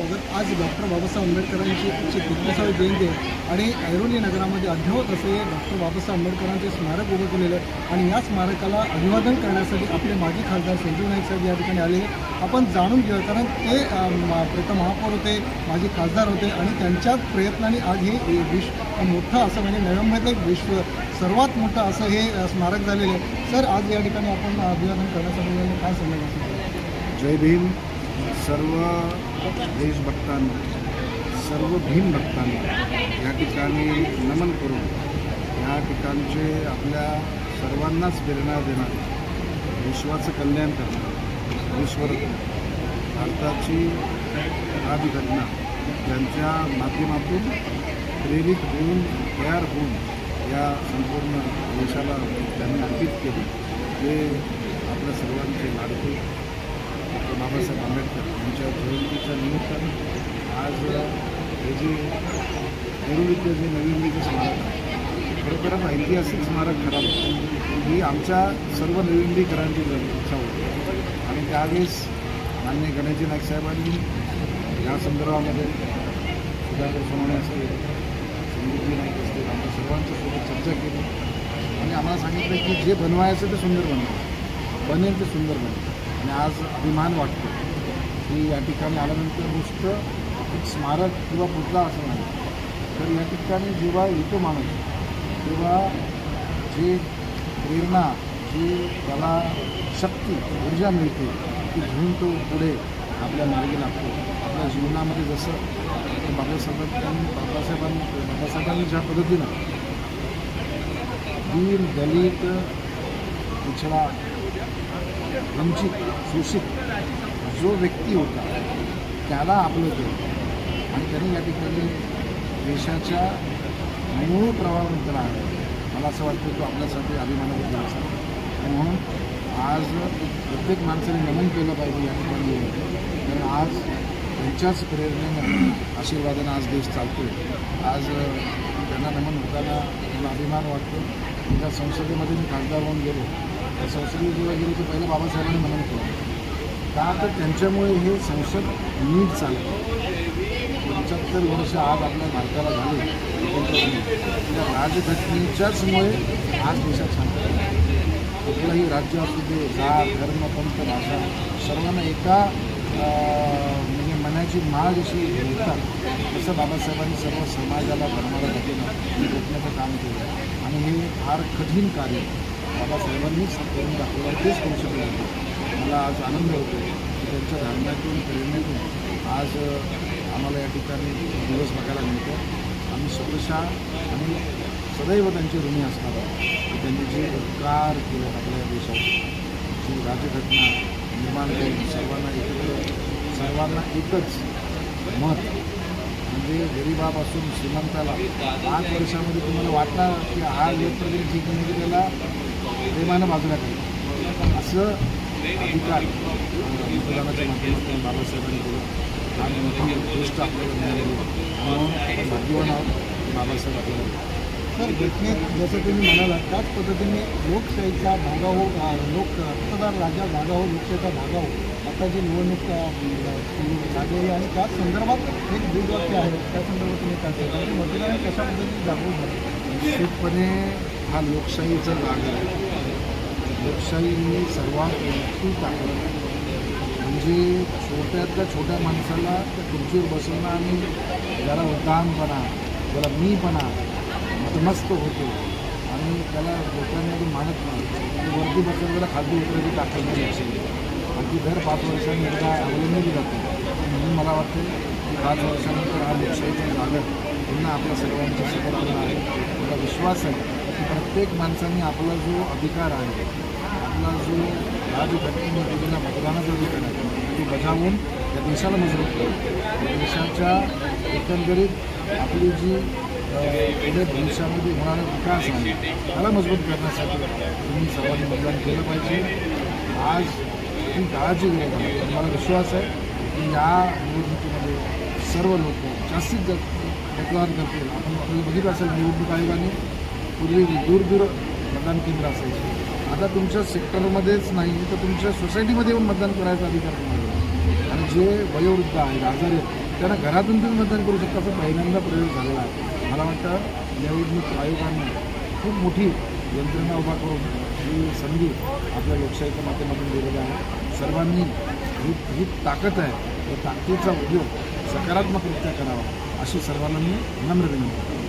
स्वागत. आज डॉक्टर बाबासाहेब आंबेडकरांची एकशे तेहतीसावी जयंती आहे आणि ऐरोली नगरामध्ये अध्यावत असे डॉक्टर बाबासाहेब आंबेडकरांचे स्मारक उभं केलेलं आहे. आणि या स्मारकाला अभिवादन करण्यासाठी आपले माजी खासदार संजीव नाईक साहेब या ठिकाणी आले आपण जाणून घेऊया कारण ते प्रथम महापौर होते माजी खासदार होते आणि त्यांच्याच प्रयत्नाने आज हे विश्व मोठं असं म्हणजे नव्यामध्ये एक विश्व सर्वात मोठं असं हे स्मारक झालेलं आहे. सर आज या ठिकाणी आपण अभिवादन करण्यासाठी काय सांगायला जय भीम. सर्व देशभक्तांना सर्व भीम भक्तांना या ठिकाणी नमन करून या ठिकाणचे आपल्या सर्वांनाच प्रेरणा देणार विश्वाचं कल्याण करणं विश्वरत्न भारताची आदी घटना त्यांच्या माध्यमातून प्रेरित होऊन तयार होऊन या संपूर्ण देशाला त्यांनी अर्पित केली. ते आपल्या सर्वांचे लाडके बाबासाहेब आज हे जे नेरुळीचं जे नवीन जे स्मारक आहे खरोखरच ऐतिहासिक स्मारक खराब ही आमच्या सर्व नविंदीकरांची इच्छा होती आणि त्यावेळेस मान्य गणेशजी नाईक साहेबांनी या संदर्भामध्ये सुधाकर सोनवणे असेल संदीपजी नाईक असतील आमच्या सर्वांच्या सोबत चर्चा केली. आणि आम्हाला सांगितलं की जे बनवायचं ते सुंदर बनवायचं बनेल ते सुंदर बनेल आणि आज अभिमान वाटतो. की या ठिकाणी आल्यानंतर नुसतं एक स्मारक किंवा पुतला असं नाही. तर या ठिकाणी जेव्हा येतो माणूस तेव्हा जे प्रेरणा जी त्याला शक्ती ऊर्जा मिळते ती घेऊन तो पुढे आपल्या मार्गी लागतो. आपल्या जीवनामध्ये जसं बाबासाहेबांनी बाबासाहेबांनी बाबासाहेबांनी ज्या पद्धतीनं दीन दलित पिछडा वंचित शोषित जो व्यक्ती होता त्याला आपलं केलं. आणि त्यांनी या ठिकाणी देशाच्या मूळ प्रवाहाबद्दल आहे. मला असं वाटतं तो आपल्यासाठी अभिमानाचा दिवस आहे आणि म्हणून आज प्रत्येक माणसाने नमन केलं पाहिजे या ठिकाणी. कारण आज त्यांच्याच प्रेरणेनं आशीर्वादानं आज देश चालतो आज त्यांना नमन होताना मला अभिमान वाटतो. त्या संसदेमध्ये मी खासदार होऊन गेलो. त्या संसदेत जेव्हा गेलो तर पहिलं बाबासाहेबांनी नमन केलं. का तर त्यांच्यामुळे हे संसद नीट चालतं. पंच्याहत्तर वर्ष आज आपल्या भारताला झाले. या राजघटनेच्याचमुळे आज देशात शांतता कुठलंही राज्य असू दे जात धर्म पंथ भाषा सर्वांना एका म्हणजे मनाची माळ जशी घेतात तसं बाबासाहेबांनी सर्व समाजाला धर्माला घटना रोखण्याचं काम केलं. आणि हे फार कठीण कार्य बाबासाहेबांनीच करून दाखवलं तेच करू शकले मला आज आनंद होतो की त्यांच्या धर्मातून प्रेरणेतून आज आम्हाला या ठिकाणी दिवस बघायला मिळतो. आम्ही स्वतः आणि सदैव त्यांचे ऋणी असणार आहोत. त्यांनी जे उपकार केले आपल्या देशात जी राज्यघटना निर्माण केली सर्वांना एकत्र सर्वांना एकच मत. म्हणजे गरिबापासून श्रीमंताला पाच वर्षामध्ये तुम्हाला वाटणार की हा लोकप्रतिनिधी ठीक म्हणजे त्याला प्रेमानं बाजूला केलं असं अधिकार मतदानाच्या माध्यमातून बाबासाहेबांनी केलं आणि मोठी गोष्ट आपल्याला मिळालेली. म्हणून आपण भाग्यवान आहोत बाबासाहेब आपल्याला दिले. सर घटनेत जसं तुम्ही म्हणालात त्याच पद्धतीने लोकशाहीचा धागा हो लोक मतदार राजा जागा हो लोकशाहीचा धागा हो आता जी निवडणूक लागलेली आणि त्याच संदर्भात एक ब्रीदवाक्य आहे त्या संदर्भात तुम्ही काय सांगता म्हणजे मतदारांनी कशा पद्धतीने जागरूक झाले निश्चितपणे हा लोकशाहीचा भाग आहे लोकशाही ही सर्वात मोठी ताकद की छोट्यातल्या छोट्या माणसाला त्या खुर्चीवर बसवणं आणि ज्याला उद्दानपणा ज्याला मीपणा मस्त होतो. आणि त्याला लोकांमध्ये मानत नाही. वरती बसवून त्याला खाद्य उतरायची ताकद नाही असेल अगदी दर पाच वर्षांनी एकदा अवलंबली जाते. म्हणून मला वाटतं की पाच वर्षानंतर हा लोकशाहीचा जागर पुन्हा आपल्या सगळ्यांच्या समोर आला आहे. मला विश्वास आहे की प्रत्येक माणसाने आपला जो अधिकार आहे आपला जो राजघटनेने दिलेला मतदानाचा अधिकार आहे तो बजावून या देशाला मजबूत करू देशाच्या एकंदरीत आपली जी पुढे भविष्यामध्ये होणारा विकास आहे त्याला मजबूत करण्यासाठी तुम्ही सर्वांनी मतदान केलं पाहिजे. आज ही काळाची वेळ आहे. आणि मला विश्वास आहे की या निवडणुकीमध्ये सर्व लोक जास्तीत जास्त मतदान करतील. आपण तुम्ही बघितलं असेल निवडणूक आयोगाने पूर्वी दूर दूर मतदान केंद्र असायचे. आता तुमच्या सेक्टरमध्येच नाही तर तुमच्या सोसायटीमध्ये येऊन मतदान करायचा अधिकार तुम्हाला आणि जे वयोवृद्ध आहेत आजारी आहेत त्यांना घरातून तुम्ही मतदान करू शकता असं पहिल्यांदा प्रयोग झालेला आहे. मला वाटतं निवडणूक आयोगाने खूप मोठी यंत्रणा उभा करून ही संधी आपल्या लोकशाहीच्या माध्यमातून दिलेली आहे. सर्वांनी ही ही ताकद आहे त्या ताकदीचा उपयोग सकारात्मकरित्या करावा अशी सर्वांना मी नम्र विनंती करतो.